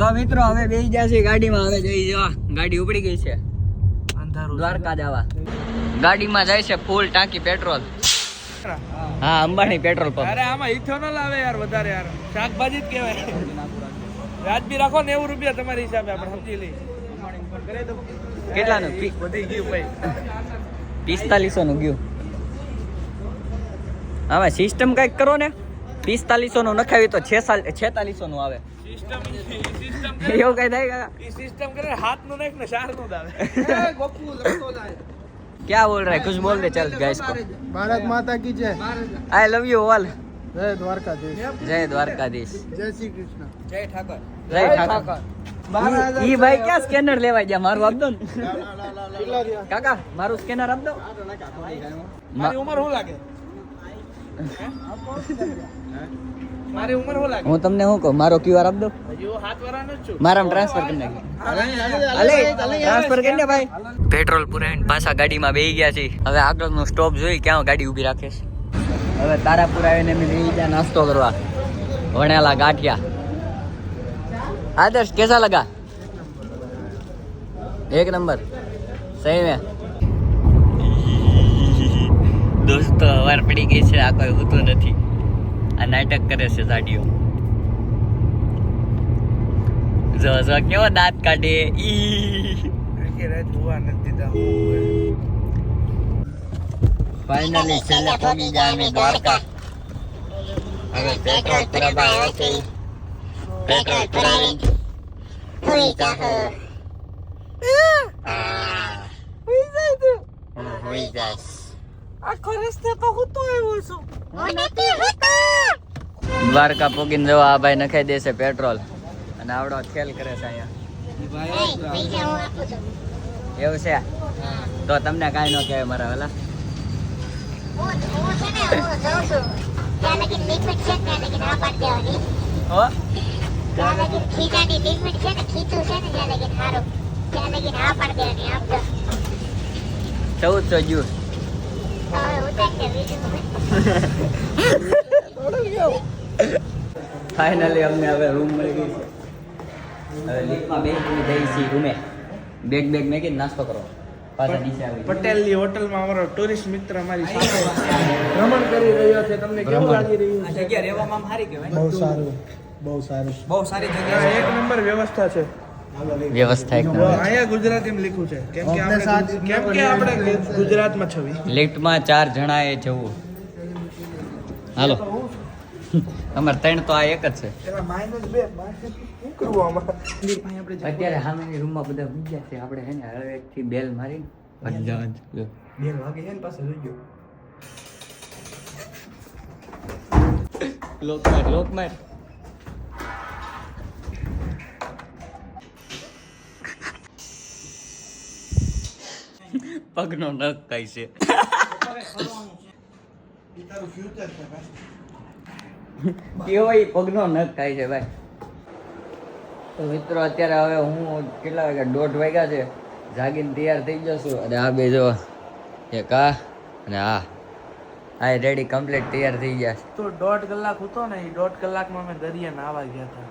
તો મિત્રો હવે બે જશે ગાડીમાં. હવે જઈ જવા. ગાડી ઉપડી ગઈ છે. અંધારું દ્વારકા જવા. ગાડીમાં જાય છે ફૂલ ટાંકી પેટ્રોલ. હા અંબાણી પેટ્રોલ પંપ. અરે આમાં ઇથોનોલ આવે યાર વધારે યાર. શાકભાજી જ કહેવાય. વ્યાજબી રાખો નેવું રૂપિયા તમારી હિસાબે આપણે સમજી લઈ કેટલાનું? વધી ગયું ભાઈ. પિસ્તાલીસો નું ગયું. હવે સિસ્ટમ કંઈક કરો ને. પિસ્તાલીસો નું નખાવી તો છેતાલીસો નું આવે સિસ્ટમ સિસ્ટમ એવું કઈ થાય કાકા એ સિસ્ટમ કરે હાથ નું નાખ ને ચાર નું દાવે क्या बोल रहा है कुछ बोल दे चल गाइस को ભારત માતા કી જય आई लव यू ऑल જય દ્વારકાધીશ जय द्वारकाधीश જય શ્રી કૃષ્ણ જય ઠાકર ઈ ભાઈ ક્યાં સ્કેનર લેવા ગયા મારું આપ દો ને કેટલા થયા કાકા મારું સ્કેનર આપ દો મારી ઉંમર શું લાગે મારી ઉંમર શું લાગે હું તમને શું કહું? મારો ક્યુઆર આપ દો મારામાં ટ્રાન્સફર કરી નાખી અલે ટ્રાન્સફર કરી ભાઈ. પેટ્રોલ પુરાવીને પાછા ગાડીમાં બેસી ગયા છે હવે આગળનો સ્ટોપ જોઈ ક્યાં ગાડી ઊભી રાખે છે. હવે તારાપુર આવીને અમે બેસી ગયા નાસ્તો કરવા. વણેલા ગાંઠિયા. આદર્શ કેસા લગા? એક નંબર. સહી મેં. દોસ્તો અવાર પડી ગઈ છે આ કોઈ હોતું નથી. આ નાટક કરે છે સાડીઓ. જો જો કેવો દાંત કાઢે? ઈ. ફાઇનલી છેલ્લે પહોંચી ગયા અમે દ્વારકા. હવે પેટ્રોલ પુરાવા છે. પેટ્રોલ પુરાવી. હોઈ જાહો. હોઈ જાસ આખો રસ્તે તો હું તો આવ્યો છું દ્વારકા પોગીને જવા આ ભાઈ નખાઈ દેશે પેટ્રોલ. અને આવડો ખેલ કરે છે અહીંયા. એવું છે? તો તમને કાંઈ ન કહેવાય મારા વેલા. હો ચૌદસો જ્યુસ ફાઇનલી અમને હવે રૂમ મળી ગઈ છે. હવે લિફ્ટમાં બેસીને જઈ છીએ રૂમે. બેગ બેગ મેકીને નાસ્તો કરો. પાછા નીચે આવી પટેલની હોટલમાં અમારો ટુરિસ્ટ મિત્ર અમારી સાથે. ભ્રમણ કરી રહ્યો છે. તમને કેવું લાગી રહ્યું છે? જગ્યા રહેવામાં સારી કહેવાય બહુ સારું. બહુ સારું. બહુ સારી જગ્યા એક નંબર વ્યવસ્થા છે. વ્યવસ્થા એક અહીંયા ગુજરાત એમ લખ્યું છે. કેમ કે આપણે કેમ કે આપણે ગુજરાતમાં છવી. લિફ્ટમાં ચાર જણાએ જવું. હાલો. અમારે ત્રણ તો આ એક જ છે. અત્યારે સામેની રૂમમાં બધા ઊંઘ્યા છે. આપણે હે ને હળવેકથી બેલ મારી બેલ વાગે છે ને પાછો જોજો. લોક માર લોક માર. પગનો નખ ખાય છે. કેવો પગનો નખ ખાય છે ભાઈ. તો મિત્રો અત્યારે હવે હું કેટલા વાગ્યા? દોઢ વાગ્યા છે. જાગીને તૈયાર થઈ જશું અને આ બે જો એક આ અને આ. આ રેડી કમ્પ્લીટ તૈયાર થઈ ગયા તો દોઢ કલાક હતો ને એ દોઢ કલાકમાં અમે દરિયા નાવા ગયા હતા.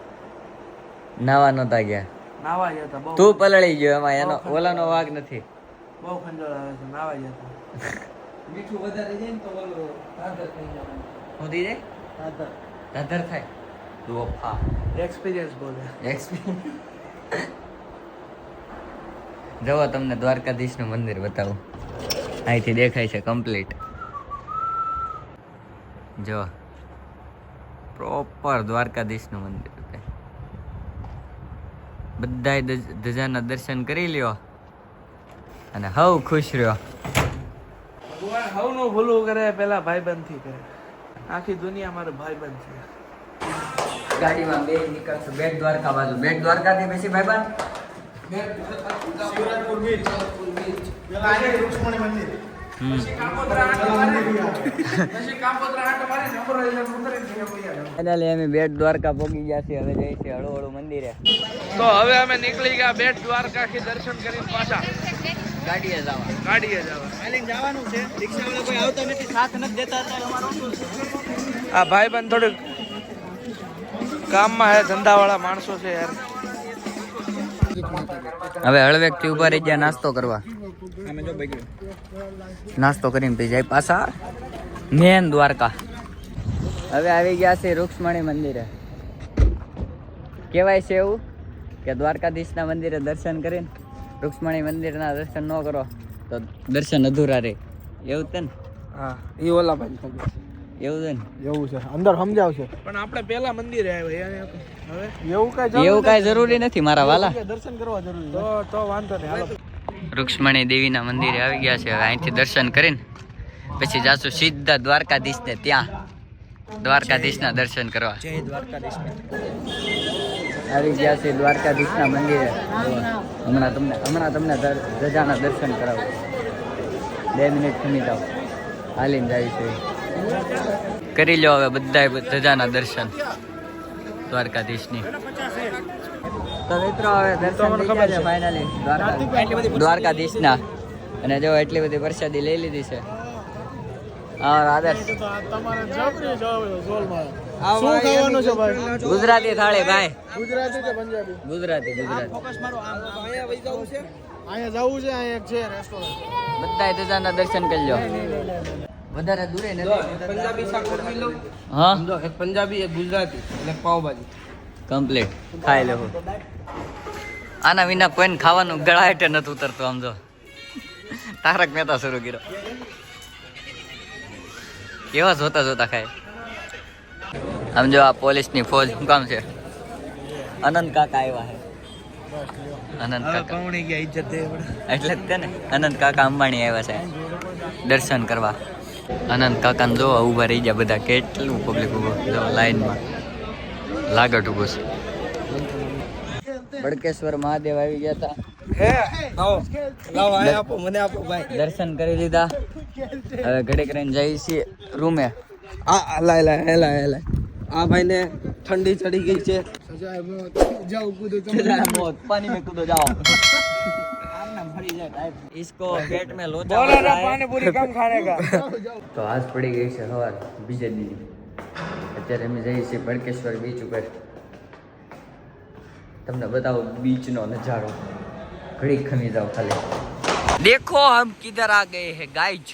નાવા નહોતા ગયા. નાવા ગયા હતા તું પલળી ગયો એમાં એનો ઓલાનો વાગ નથી. બહુ ખંજોળ આવે છે નાવા જતા મીઠું વધારે જાય ને તો ઓલું ધાધર થઈ જવાનું. શું થઈ જાય? દાદર થાય? દોફા એક્સપિરિયન્સ બોલે. જવો તમને દ્વારકાધીશનું મંદિર બતાવું. અહીંથી દેખાય છે કમ્પ્લીટ જો પ્રોપર દ્વારકાધીશનું મંદિર. બધાય ધજાના દર્શન કરી લ્યો. અને હવ ખુશ રહ્યો. ભગવાન હવનું ભૂલું કરે પેલા ભાઈબંધથી કરે. આખી દુનિયા મારો ભાઈબંધ છે. ગાડીમાં બે નીકળશું બેટ દ્વારકા બાજુ. બેટ દ્વારકાથી પછી ભાઈબાન રૂક્ષ્મણી મંદિર હમ ફાઇનલી અમે બેટ દ્વારકા પોગી ગયા છીએ હવે જઈશું હળુ હળુ મંદિરે. તો હવે અમે નીકળી ગયા બેટ દ્વારકા દર્શન કરીને પાછા. ગાડીએ જવા ગાડીએ જવા જવાનું છે. રિક્ષાવાળા કોઈ આવતા નથી સાથ નથી દેતા આ ભાઈબંધ થોડુંક કામમાં હે ધંધાવાળા માણસો છે યાર. હવે હળવેકથી ઊભા રહી ગયા નાસ્તો કરવા. નાસ્તો કરીને પછી જાય પાછા. મેન દ્વારકા. હવે આવી ગયા છે રૂક્ષ્મણી મંદિરે. કહેવાય છે એવું કે દ્વારકાધીશના મંદિરે દર્શન કરીને રૂક્ષ્મણી મંદિરના દર્શન ન કરો તો દર્શન અધૂરા રહે એવું છે ને? હા એ ઓલા ભાઈ એવું છે ને? એવું છે. અંદર સમજાવશે પણ આપણે પેલા મંદિરે આવ્યા હવે? એવું કઈ એવું કાંઈ જરૂરી નથી મારા વાલા. દર્શન કરવા જરૂરી તો તો વાંધો નહીં. હાલો. રૂક્ષ્મણી દેવીના મંદિરે આવી ગયા છે. હવે અહીંથી દર્શન કરીને પછી જાશું સીધા દ્વારકાધીશને ત્યાં. દ્વારકાધીશના દર્શન કરવા. જય દ્વારકાધીશ આવી ગયા છે દ્વારકાધીશના મંદિરે. હમણાં તમને હમણાં તમને ધજાના દર્શન કરાવું. બે મિનિટ ખમી જાઓ. હાલીને જાય છે. કરી લો હવે બધા ધજાના દર્શન. દ્વારકાધીશની. દ્વારકાધીશના. અને જો એટલી બધી પ્રસાદી લઈ લીધી છે. હા, આદર્શ. શું ખાવાનું છે ભાઈ? ગુજરાતી થાળી ભાઈ. ગુજરાતી કે પંજાબી. ગુજરાતી ગુજરાતી. અહીંયા વઈ જવું છે? અહીંયા જવું છે અહીંયા એક છે રેસ્ટોરન્ટ બધાય ધજાના દર્શન કરી લો વધારે દૂરે નથી. પંજાબી શાક બનાવી લો હા? સમજો એક પંજાબી એક ગુજરાતી એટલે પાવભાજી કમ્પ્લીટ ખાઈ લેવું આના વિના કોઈને ખાવાનું ગળા હેઠે નથી ઉતરતું આમ જો. તારક મહેતા શરૂ કર્યો. કેવા જોતા જોતા ખાય. આમ જો આ પોલીસની ફોજ શું કામ છે? અનંત કાકા આવ્યા છે અનંત કાકા. એટલે જ ને. અનંત કાકા અંબાણી આવ્યા છે. દર્શન કરવા. અનંત કાકાને જો ઊભા રહી ગયા બધા કેટલું પબ્લિક ઊભું. જો લાઈનમાં લાગટ ઊભું છે. બડકેશ્વર મહાદેવ આવી ગયા હતા. દર્શન કરી લીધા. હવે ઘડીક કરીને જઈએ છીએ રૂમે. આ લાય લાય લાય હેલા આ ભાઈને ઠંડી ચડી ગઈ છે. પાણી મે કૂદો જાઓ. તો આજ પડી ગઈ છે સવાર બીજે દિન. અત્યારે અમે જઈએ છીએ ભડકેશ્વર બીચ ઉપર. તમને બતાવો બીચનો નજારો. ઘડી ખમી જાવ ખાલી. દેખો હમ કિધર આ ગયે hey guys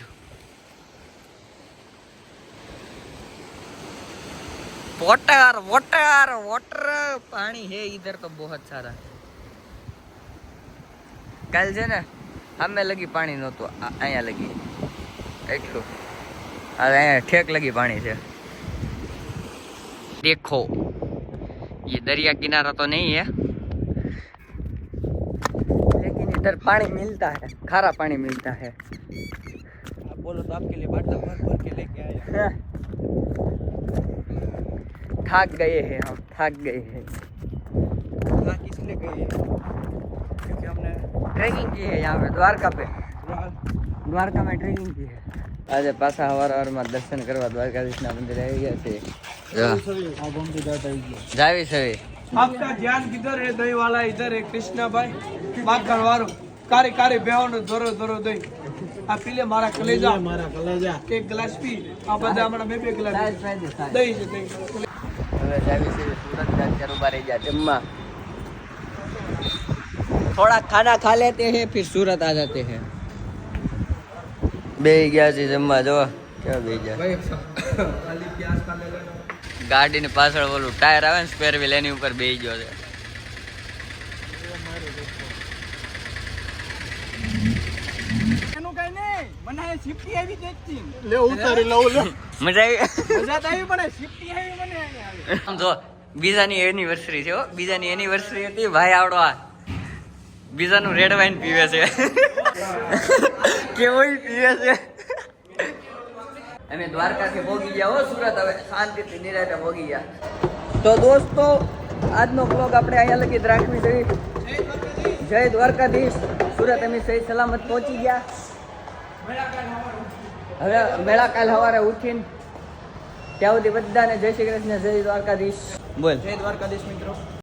water water water पानी है इधर तो बहुत सारा કાલ છે ને સામે લગી પાણી નહોતું આ- અહીંયા લગી એટલું આ અહીંયા ઠેક લગી પાણી છે देखो ये दरिया किनारा तो नहीं है लेकिन इधर पानी मिलता है खारा पानी मिलता है आप बोलो तो आपके लिए बाटला भर भर के लेके आया थक गए हैं हम थक गए हैं हाँ किस लिए गई है क्योंकि हमने ट्रेकिंग की है यहाँ पे द्वारका पे દ્વારકા માં ટ્રેકિંગ की है આજે પાછા હવાર હવારમાં દર્શન કરવા દ્વારકાધીશના મંદિરે આવી ગયા છે આ ગમતી દાટ આવી ગયો જાવી સવી आपका ध्यान किधर है दही वाला इधर है कृष्णा भाई माखन वारो कारे कारे बेहोनो દોરો દોરો દહીં આ પી લે મારા કલેજા મારા કલેજા એક ગ્લાસ પી આ બધા હમણાં બે બે ગ્લાસ દહીં છે દહીં થોડા ખાના ખા લેતે હે ફિર સુરત આ જાતે હે. બે ગયા છે જમવા જો. ક્યાં બે ગયા? ગાડીની પાછળ ઓલું ટાયર આવે ને સ્પેર વ્હીલ એની ઉપર બે ગયો છે. મને શિફ્ટી આવી દેખતી લે ઉતારી લઉં લે મજા આવી? મજા તો આવી પણ શિફ્ટી આવી મને આમ જો બીજાની એનિવર્સરી છે હો. બીજાની એનિવર્સરી હતી ભાઈ આવડો આ. બીજાનું રેડ વાઇન પીવે છે. કેવો પીવે છે. અમે દ્વારકાથી ભોગી ગયા હો સુરત. હવે શાંતિથી નિરાતે ભોગી ગયા. તો દોસ્તો આજનો બ્લોગ આપણે અહીંયા લગી જ રાખવી જોઈએ. જય દ્વારકાધીશ. સુરત અમે સહી સલામત પહોંચી ગયા. હવે મેળા કાલ સવારે ઉઠીને ત્યાં સુધી બધાને જય શ્રી કૃષ્ણ જય દ્વારકાધીશ. બોલ. જય દ્વારકાધીશ મિત્રો.